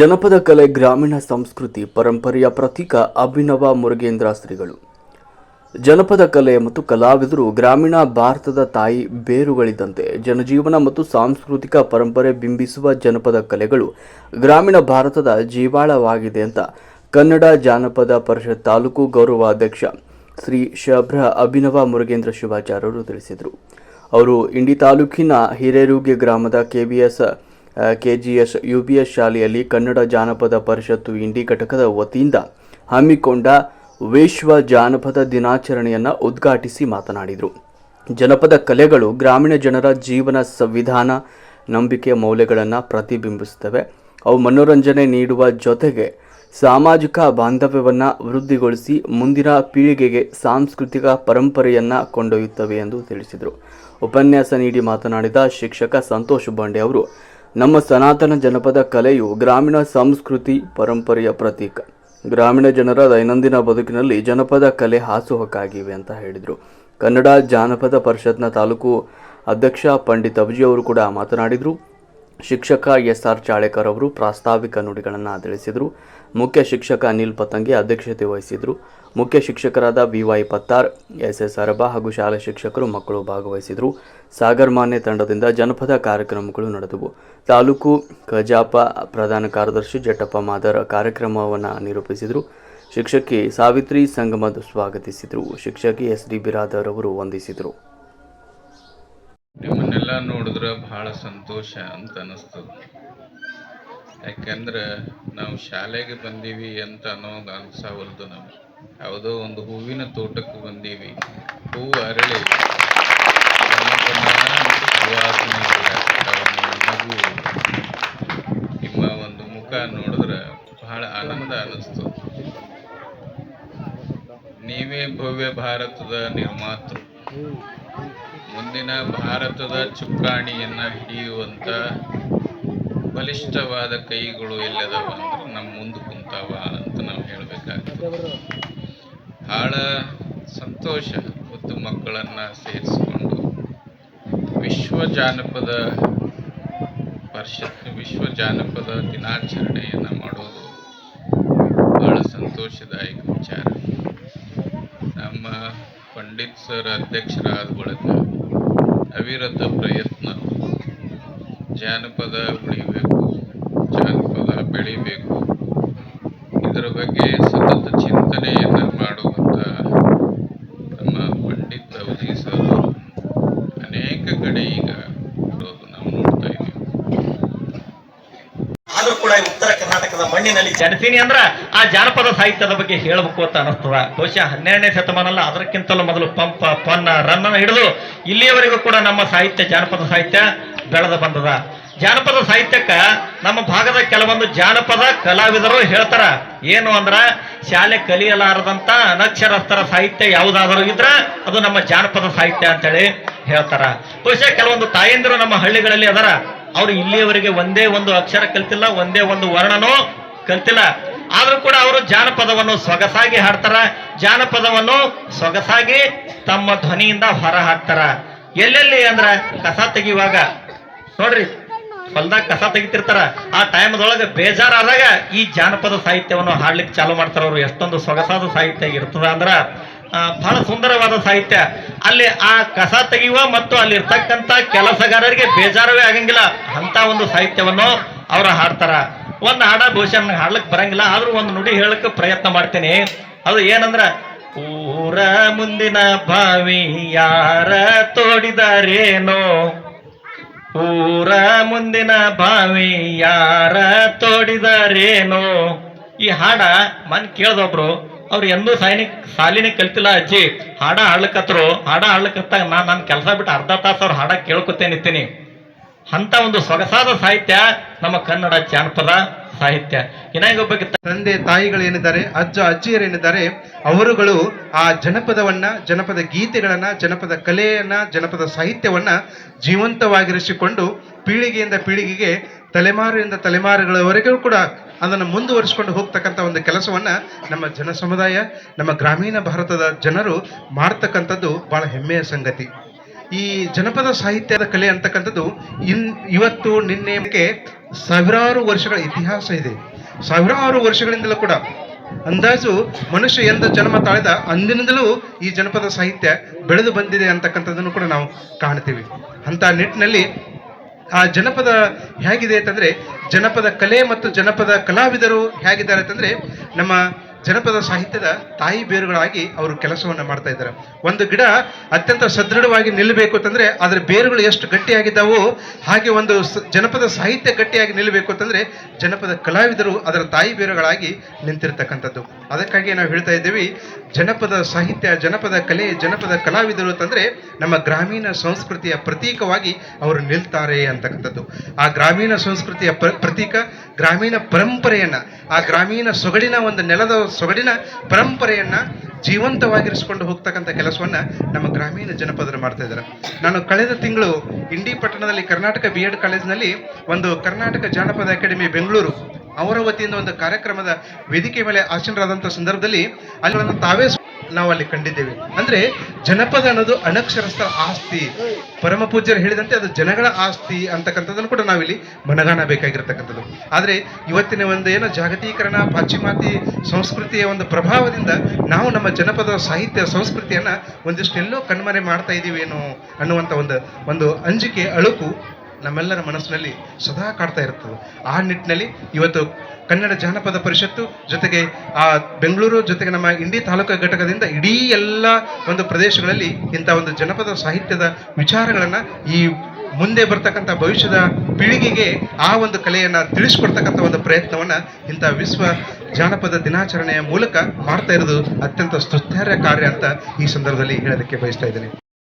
ಜನಪದ ಕಲೆ, ಗ್ರಾಮೀಣ ಸಂಸ್ಕೃತಿ, ಪರಂಪರೆಯ ಪ್ರತೀಕ ಅಭಿನವ ಮುರುಗೇಂದ್ರ ಶ್ರೀಗಳು. ಜನಪದ ಕಲೆ ಮತ್ತು ಕಲಾವಿದರು ಗ್ರಾಮೀಣ ಭಾರತದ ತಾಯಿ ಬೇರುಗಳಿದ್ದಂತೆ ಜನಜೀವನ ಮತ್ತು ಸಾಂಸ್ಕೃತಿಕ ಪರಂಪರೆ ಬಿಂಬಿಸುವ ಜನಪದ ಕಲೆಗಳು ಗ್ರಾಮೀಣ ಭಾರತದ ಜೀವಾಳವಾಗಿದೆ ಅಂತ ಕನ್ನಡ ಜಾನಪದ ಪರಿಷತ್ ತಾಲೂಕು ಗೌರವಾಧ್ಯಕ್ಷ ಶ್ರೀ ಶಭ್ರ ಅಭಿನವ ಮುರುಗೇಂದ್ರ ಶಿವಾಚಾರ್ಯರು ತಿಳಿಸಿದರು. ಅವರು ಇಂಡಿ ತಾಲೂಕಿನ ಹಿರೇರುಗೆ ಗ್ರಾಮದ ಕೆಬಿಎಸ್ ಬಿ ಎಸ್ ಶಾಲೆಯಲ್ಲಿ ಕನ್ನಡ ಜಾನಪದ ಪರಿಷತ್ತು ಇಂಡಿ ಘಟಕದ ವತಿಯಿಂದ ಹಮ್ಮಿಕೊಂಡ ವಿಶ್ವ ಜಾನಪದ ದಿನಾಚರಣೆಯನ್ನು ಉದ್ಘಾಟಿಸಿ ಮಾತನಾಡಿದರು. ಜನಪದ ಕಲೆಗಳು ಗ್ರಾಮೀಣ ಜನರ ಜೀವನ ಸಂವಿಧಾನ ನಂಬಿಕೆ ಮೌಲ್ಯಗಳನ್ನು ಪ್ರತಿಬಿಂಬಿಸುತ್ತವೆ. ಅವು ಮನೋರಂಜನೆ ನೀಡುವ ಜೊತೆಗೆ ಸಾಮಾಜಿಕ ಬಾಂಧವ್ಯವನ್ನು ವೃದ್ಧಿಗೊಳಿಸಿ ಮುಂದಿನ ಪೀಳಿಗೆಗೆ ಸಾಂಸ್ಕೃತಿಕ ಪರಂಪರೆಯನ್ನು ಕೊಂಡೊಯ್ಯುತ್ತವೆ ಎಂದು ತಿಳಿಸಿದರು. ಉಪನ್ಯಾಸ ನೀಡಿ ಮಾತನಾಡಿದ ಶಿಕ್ಷಕ ಸಂತೋಷ್ ಬಂಡೆ ಅವರು ನಮ್ಮ ಸನಾತನ ಜನಪದ ಕಲೆಯು ಗ್ರಾಮೀಣ ಸಂಸ್ಕೃತಿ ಪರಂಪರೆಯ ಪ್ರತೀಕ. ಗ್ರಾಮೀಣ ಜನರ ದೈನಂದಿನ ಬದುಕಿನಲ್ಲಿ ಜನಪದ ಕಲೆ ಹಾಸುಹೊಕ್ಕಾಗಿವೆ ಅಂತ ಹೇಳಿದರು. ಕನ್ನಡ ಜಾನಪದ ಪರಿಷತ್ನ ತಾಲೂಕು ಅಧ್ಯಕ್ಷ ಪಂಡಿತ್ ಅಬ್ಜಿ ಅವರು ಕೂಡ ಮಾತನಾಡಿದರು. ಶಿಕ್ಷಕ ಎಸ್ ಆರ್ ಚಾಳೇಕರ್ ಅವರು ಪ್ರಾಸ್ತಾವಿಕ ನುಡಿಗಳನ್ನು ತಿಳಿಸಿದರು. ಮುಖ್ಯ ಶಿಕ್ಷಕ ಅನಿಲ್ ಪತಂಗಿ ಅಧ್ಯಕ್ಷತೆ ವಹಿಸಿದರು. ಮುಖ್ಯ ಶಿಕ್ಷಕರಾದ V Y Pattar S S ಅರಬ ಹಾಗೂ ಶಾಲಾ ಶಿಕ್ಷಕರು ಮಕ್ಕಳು ಭಾಗವಹಿಸಿದರು. ಸಾಗರ್ ಮಾನ್ಯ ತಂಡದಿಂದ ಜನಪದ ಕಾರ್ಯಕ್ರಮಗಳು ನಡೆದವು. ತಾಲೂಕು ಕಜಾಪ ಪ್ರಧಾನ ಕಾರ್ಯದರ್ಶಿ ಜಟ್ಟಪ್ಪ ಮಾದರ ಕಾರ್ಯಕ್ರಮವನ್ನು ನಿರೂಪಿಸಿದರು. ಶಿಕ್ಷಕಿ ಸಾವಿತ್ರಿ ಸಂಗಮದ್ ಸ್ವಾಗತಿಸಿದರು. ಶಿಕ್ಷಕಿ ಎಸ್ ಡಿ ಬಿರಾದರ್ ಅವರು ವಂದಿಸಿದರು. ನಿಮ್ಮನ್ನೆಲ್ಲ ನೋಡಿದ್ರೆ ಬಹಳ ಸಂತೋಷ ಅಂತ ಅನಿಸ್ತದ. ಯಾಕೆಂದ್ರೆ ನಾವು ಶಾಲೆಗೆ ಬಂದೀವಿ ಅಂತ ಅನ್ನೋದು ಅನ್ಸಾವಲ್ದು ನಮ್ಗೆ. ಯಾವುದೋ ಒಂದು ಹೂವಿನ ತೋಟಕ್ಕೆ ಬಂದೀವಿ. ಹೂವು ಅರಳಿ ಹೊರಡ್ತಾವ. ನಿಮ್ಮ ಒಂದು ಮುಖ ನೋಡಿದ್ರೆ ಬಹಳ ಆನಂದ ಅನಿಸ್ತು ನೀವೇ ಭವ್ಯ ಭಾರತದ ನಿರ್ಮಾತೃ. ಮುಂದಿನ ಭಾರತದ ಚುಕ್ಕಾಣಿಯನ್ನು ಹಿಡಿಯುವಂತ ಬಲಿಷ್ಠವಾದ ಕೈಗಳು ಎಲ್ಲದವ ಅಂದ್ರೆ ನಮ್ಮ ಮುಂದೆ ಕುಂತಾವ ಅಂತ ನಾವು ಹೇಳ್ಬೇಕಾಗ್ತದೆ. ಭಾಳ ಸಂತೋಷ ಮತ್ತು ಮಕ್ಕಳನ್ನ ಸೇರಿಸಿಕೊಂಡು ವಿಶ್ವ ಜಾನಪದ ಪರಿಷತ್ ವಿಶ್ವ ಜಾನಪದ ದಿನಾಚರಣೆಯನ್ನು ಮಾಡೋದು ಬಹಳ ಸಂತೋಷದಾಯಕ ವಿಚಾರ. ನಮ್ಮ ಪಂಡಿತ್ ಸರ್ ಅಧ್ಯಕ್ಷರಾದ ಬಳಿಕ ಅವಿರತ ಪ್ರಯತ್ನ. ಜಾನಪದ ಉಳಿಬೇಕು, ಜಾನಪದ ಬೆಳಿಬೇಕು. ಇದರ ಬಗ್ಗೆ ಸತತ ಚಿಂತನೆಯನ್ನು ಮಾಡುವಂಥ ನಮ್ಮ ಪಂಡಿತ್ ಅವಧಿ ಸರ್ ಅನೇಕ ಕಡೆ ಈಗ ಇರೋದು ನಾವು ನೋಡ್ತಾ ಇದ್ದೀವಿ ಆದ್ರೂ ಕೂಡ ಈ ಉತ್ತರ ಕರ್ನಾಟಕದ ಮಣ್ಣಿನಲ್ಲಿ ಜನಿಸೀನಿ ಅಂದ್ರ ಆ ಜಾನಪದ ಸಾಹಿತ್ಯದ ಬಗ್ಗೆ ಹೇಳಬೇಕು ಅಂತ ಅನಿಸ್ತದ ಬಹುಶಃ ಹನ್ನೆರಡನೇ ಶತಮಾನಲ್ಲ ಅದಕ್ಕಿಂತಲೂ ಮೊದಲು ಪಂಪ, ಪೊನ್ನ ರನ್ನ ಹಿಡಿದು ಇಲ್ಲಿಯವರೆಗೂ ಕೂಡ ನಮ್ಮ ಸಾಹಿತ್ಯ, ಜಾನಪದ ಸಾಹಿತ್ಯ ಬೆಳೆದು ಬಂದದ. ಜಾನಪದ ಸಾಹಿತ್ಯಕ್ಕ ನಮ್ಮ ಭಾಗದ ಕೆಲವೊಂದು ಜಾನಪದ ಕಲಾವಿದರು ಹೇಳ್ತಾರ. ಏನು ಅಂದ್ರ, ಶಾಲೆ ಕಲಿಯಲಾರದಂತ ಅನಕ್ಷರಸ್ಥರ ಸಾಹಿತ್ಯ ಯಾವುದಾದರೂ ಇದ್ರ ಅದು ನಮ್ಮ ಜಾನಪದ ಸಾಹಿತ್ಯ ಅಂತೇಳಿ ಹೇಳ್ತಾರ. ಬಹುಶಃ ಕೆಲವೊಂದು ತಾಯಂದಿರು ನಮ್ಮ ಹಳ್ಳಿಗಳಲ್ಲಿ ಅದರ. ಅವರು ಇಲ್ಲಿಯವರೆಗೆ ಒಂದೇ ಒಂದು ಅಕ್ಷರ ಕಲ್ತಿಲ್ಲ, ಒಂದೇ ಒಂದು ವರ್ಣನೂ ಕಲ್ತಿಲ್ಲ ಆದ್ರೂ ಕೂಡ ಅವರು ಜಾನಪದವನ್ನು ಸೊಗಸಾಗಿ ಹಾಡ್ತಾರ. ಜಾನಪದವನ್ನು ಸೊಗಸಾಗಿ ತಮ್ಮ ಧ್ವನಿಯಿಂದ ಹೊರ ಹಾಕ್ತಾರ. ಎಲ್ಲೆಲ್ಲಿ ಅಂದ್ರ ಕಸ ತೆಗಿಯುವಾಗ? ನೋಡ್ರಿ, ಹೊಲ್ದಾಗ ಕಸ ತೆಗಿತಿರ್ತಾರ. ಆ ಟೈಮ್ದೊಳಗೆ ಬೇಜಾರಾದಾಗ ಈ ಜಾನಪದ ಸಾಹಿತ್ಯವನ್ನು ಹಾಡ್ಲಿಕ್ಕೆ ಚಾಲು ಮಾಡ್ತಾರ ಅವರು. ಎಷ್ಟೊಂದು ಸೊಗಸಾದ ಸಾಹಿತ್ಯ ಇರ್ತದ ಅಂದ್ರ ಬಹಳ ಸುಂದರವಾದ ಸಾಹಿತ್ಯ. ಅಲ್ಲಿ ಆ ಕಸ ತೆಗೆಯುವ ಮತ್ತು ಅಲ್ಲಿ ಇರ್ತಕ್ಕಂಥ ಕೆಲಸಗಾರರಿಗೆ ಬೇಜಾರವೇ ಆಗಂಗಿಲ್ಲ. ಅಂತ ಒಂದು ಸಾಹಿತ್ಯವನ್ನು ಅವರು ಹಾಡ್ತಾರ. ಒಂದು ಹಾಡ ಬಹುಶಃ ನನಗೆ ಹಾಡ್ಲಿಕ್ಕೆ ಬರಂಗಿಲ್ಲ, ಆದ್ರೂ ಒಂದು ನುಡಿ ಹೇಳಕ್ಕೆ ಪ್ರಯತ್ನ ಮಾಡ್ತೀನಿ. ಅದು ಏನಂದ್ರ, ಊರ ಮುಂದಿನ ಬಾವಿ ಯಾರ ತೋಡಿದಾರೇನೋ? ಊರ ಮುಂದಿನ ಬಾವಿ ಯಾರ ತೋಡಿದಾರೇನೋ? ಈ ಹಾಡ ಮನ್ ಕೇಳ್ದೊಬ್ರು ಅವ್ರು ಎಂದೂ ಸೈನಿಕ್ ಸಾಲಿನೇ ಕಲ್ತಿಲ್ಲ ಅಜ್ಜಿ. ಹಾಡ ಹಾಡ್ಲಿಕತ್ರು, ಹಾಡ ಹಾಡ್ಲಿಕತ್ತಾಗ ನಾನು ನನ್ನ ಕೆಲಸ ಬಿಟ್ಟು ಅರ್ಧ ತಾಸು ಅವ್ರು ಹಾಡ ಕೇಳ್ಕೊತೇನಿತ್ತೀನಿ. ಅಂತ ಒಂದು ಸೊಗಸಾದ ಸಾಹಿತ್ಯ ನಮ್ಮ ಕನ್ನಡ ಜಾನಪದ ಸಾಹಿತ್ಯ. ಇನ್ನಾಗ ಬಗ್ಗೆ ತಂದೆ ತಾಯಿಗಳೇನಿದ್ದಾರೆ ಅಜ್ಜ ಅಜ್ಜಿಯರೇನಿದ್ದಾರೆ ಅವರುಗಳು ಆ ಜನಪದವನ್ನ, ಜನಪದ ಗೀತೆಗಳನ್ನ, ಜನಪದ ಕಲೆಯನ್ನ, ಜನಪದ ಸಾಹಿತ್ಯವನ್ನ ಜೀವಂತವಾಗಿರಿಸಿಕೊಂಡು ಪೀಳಿಗೆಯಿಂದ ಪೀಳಿಗೆಗೆ ತಲೆಮಾರಿನಿಂದ ತಲೆಮಾರುಗಳವರೆಗೂ ಕೂಡ ಅದನ್ನು ಮುಂದುವರಿಸಿಕೊಂಡು ಹೋಗ್ತಕ್ಕಂಥ ಒಂದು ಕೆಲಸವನ್ನು ನಮ್ಮ ಜನ ಸಮುದಾಯ ನಮ್ಮ ಗ್ರಾಮೀಣ ಭಾರತದ ಜನರು ಮಾಡ್ತಕ್ಕಂಥದ್ದು ಬಹಳ ಹೆಮ್ಮೆಯ ಸಂಗತಿ. ಈ ಜನಪದ ಸಾಹಿತ್ಯದ ಕಲೆ ಅಂತಕ್ಕಂಥದ್ದು ಇನ್ ಇವತ್ತು ನಿನ್ನೆಗೆ ಸಾವಿರಾರು ವರ್ಷಗಳ ಇತಿಹಾಸ ಇದೆ. ಸಾವಿರಾರು ವರ್ಷಗಳಿಂದಲೂ ಕೂಡ ಅಂದಾಜು ಮನುಷ್ಯ ಎಂದ ಜನ್ಮ ತಾಳಿದ ಅಂದಿನಿಂದಲೂ ಈ ಜನಪದ ಸಾಹಿತ್ಯ ಬೆಳೆದು ಬಂದಿದೆ ಅಂತಕ್ಕಂಥದ್ದನ್ನು ಕೂಡ ನಾವು ಕಾಣ್ತೀವಿ. ಅಂತ ನಿಟ್ಟಿನಲ್ಲಿ ಆ ಜನಪದ ಹೇಗಿದೆ ಅಂತಂದ್ರೆ ಜನಪದ ಕಲೆ ಮತ್ತು ಜನಪದ ಕಲಾವಿದರು ಹೇಗಿದ್ದಾರೆ ಅಂತಂದ್ರೆ ನಮ್ಮ ಜನಪದ ಸಾಹಿತ್ಯದ ತಾಯಿ ಬೇರುಗಳಾಗಿ ಅವರು ಕೆಲಸವನ್ನು ಮಾಡ್ತಾ ಇದ್ದಾರೆ. ಒಂದು ಗಿಡ ಅತ್ಯಂತ ಸದೃಢವಾಗಿ ನಿಲ್ಲಬೇಕು ಅಂತಂದ್ರೆ ಅದರ ಬೇರುಗಳು ಎಷ್ಟು ಗಟ್ಟಿಯಾಗಿದ್ದಾವೋ ಹಾಗೆ ಒಂದು ಜನಪದ ಸಾಹಿತ್ಯ ಗಟ್ಟಿಯಾಗಿ ನಿಲ್ಲಬೇಕು ಅಂತಂದ್ರೆ ಜನಪದ ಕಲಾವಿದರು ಅದರ ತಾಯಿ ಬೇರುಗಳಾಗಿ ನಿಂತಿರ್ತಕ್ಕಂಥದ್ದು. ಅದಕ್ಕಾಗಿ ನಾವು ಹೇಳ್ತಾ ಇದ್ದೀವಿ, ಜನಪದ ಸಾಹಿತ್ಯ, ಜನಪದ ಕಲೆ, ಜನಪದ ಕಲಾವಿದರು ಅಂತಂದ್ರೆ ನಮ್ಮ ಗ್ರಾಮೀಣ ಸಂಸ್ಕೃತಿಯ ಪ್ರತೀಕವಾಗಿ ಅವರು ನಿಲ್ತಾರೆ ಅಂತಕ್ಕಂಥದ್ದು. ಆ ಗ್ರಾಮೀಣ ಸಂಸ್ಕೃತಿಯ ಪ್ರ- ಪ್ರತೀಕ, ಗ್ರಾಮೀಣ ಪರಂಪರೆಯನ್ನ, ಆ ಗ್ರಾಮೀಣ ಸೊಗಡಿನ ಒಂದು ನೆಲದ ಸೊಗಡಿನ ಪರಂಪರೆಯನ್ನ ಜೀವಂತವಾಗಿರಿಸಿಕೊಂಡು ಹೋಗ್ತಕ್ಕಂಥ ಕೆಲಸವನ್ನ ನಮ್ಮ ಗ್ರಾಮೀಣ ಜನಪದರು ಮಾಡ್ತಾ ಇದ್ದಾರೆ. ನಾನು ಕಳೆದ ತಿಂಗಳು ಇಂಡಿ ಪಟ್ಟಣದಲ್ಲಿ, ಕರ್ನಾಟಕ ಬಿ ಎಡ್ ಕಾಲೇಜಿನಲ್ಲಿ ಒಂದು ಕರ್ನಾಟಕ ಜಾನಪದ ಅಕಾಡೆಮಿ, ಬೆಂಗಳೂರು ಅವರ ವತಿಯಿಂದ ಒಂದು ಕಾರ್ಯಕ್ರಮದ ವೇದಿಕೆ ಮೇಲೆ ಆಸೀನರಾದಂಥ ಸಂದರ್ಭದಲ್ಲಿ ಅಲ್ಲಿ ತಾವೇ ನಾವು ಅಲ್ಲಿ ಕಂಡಿದ್ದೇವೆ. ಅಂದ್ರೆ ಜನಪದ ಅನ್ನೋದು ಅನಕ್ಷರಸ್ಥ ಆಸ್ತಿ. ಪರಮ ಪೂಜ್ಯರು ಹೇಳಿದಂತೆ ಅದು ಜನಗಳ ಆಸ್ತಿ ಅಂತಕ್ಕಂಥದ್ದನ್ನು ಕೂಡ ನಾವಿಲ್ಲಿ ಮನಗಾಣಬೇಕಾಗಿರ್ತಕ್ಕಂಥದ್ದು. ಆದರೆ ಇವತ್ತಿನ ಒಂದು ಏನೋ ಜಾಗತೀಕರಣ ಪಾಶ್ಚಿಮಾತಿ ಸಂಸ್ಕೃತಿಯ ಒಂದು ಪ್ರಭಾವದಿಂದ ನಾವು ನಮ್ಮ ಜನಪದ ಸಾಹಿತ್ಯ ಸಂಸ್ಕೃತಿಯನ್ನ ಒಂದಿಷ್ಟೆಲ್ಲೋ ಕಣ್ಮರೆ ಮಾಡ್ತಾ ಇದ್ದೀವೇನೋ ಅನ್ನುವಂಥ ಒಂದು ಒಂದು ಅಂಜಿಕೆ, ಅಳುಕು ನಮ್ಮೆಲ್ಲರ ಮನಸ್ಸಿನಲ್ಲಿ ಸದಾ ಕಾಡ್ತಾ ಇರ್ತದೆ ಆ ನಿಟ್ಟಿನಲ್ಲಿ ಇವತ್ತು ಕನ್ನಡ ಜಾನಪದ ಪರಿಷತ್ತು ಜೊತೆಗೆ ಆ ಬೆಂಗಳೂರು ಜೊತೆಗೆ ನಮ್ಮ ಇಂಡಿ ತಾಲೂಕು ಘಟಕದಿಂದ ಇಡೀ ಎಲ್ಲ ಒಂದು ಪ್ರದೇಶಗಳಲ್ಲಿ ಇಂಥ ಒಂದು ಜನಪದ ಸಾಹಿತ್ಯದ ವಿಚಾರಗಳನ್ನು ಈ ಮುಂದೆ ಬರ್ತಕ್ಕಂಥ ಭವಿಷ್ಯದ ಪೀಳಿಗೆಗೆ ಆ ಒಂದು ಕಲೆಯನ್ನು ತಿಳಿಸ್ಕೊಡ್ತಕ್ಕಂಥ ಒಂದು ಪ್ರಯತ್ನವನ್ನು ಇಂಥ ವಿಶ್ವ ಜಾನಪದ ದಿನಾಚರಣೆಯ ಮೂಲಕ ಮಾಡ್ತಾ ಇರೋದು ಅತ್ಯಂತ ಸ್ತುತ್ಯಾರ್ಯ ಕಾರ್ಯ ಅಂತ ಈ ಸಂದರ್ಭದಲ್ಲಿ ಹೇಳೋದಕ್ಕೆ ಬಯಸ್ತಾ ಇದ್ದೇನೆ.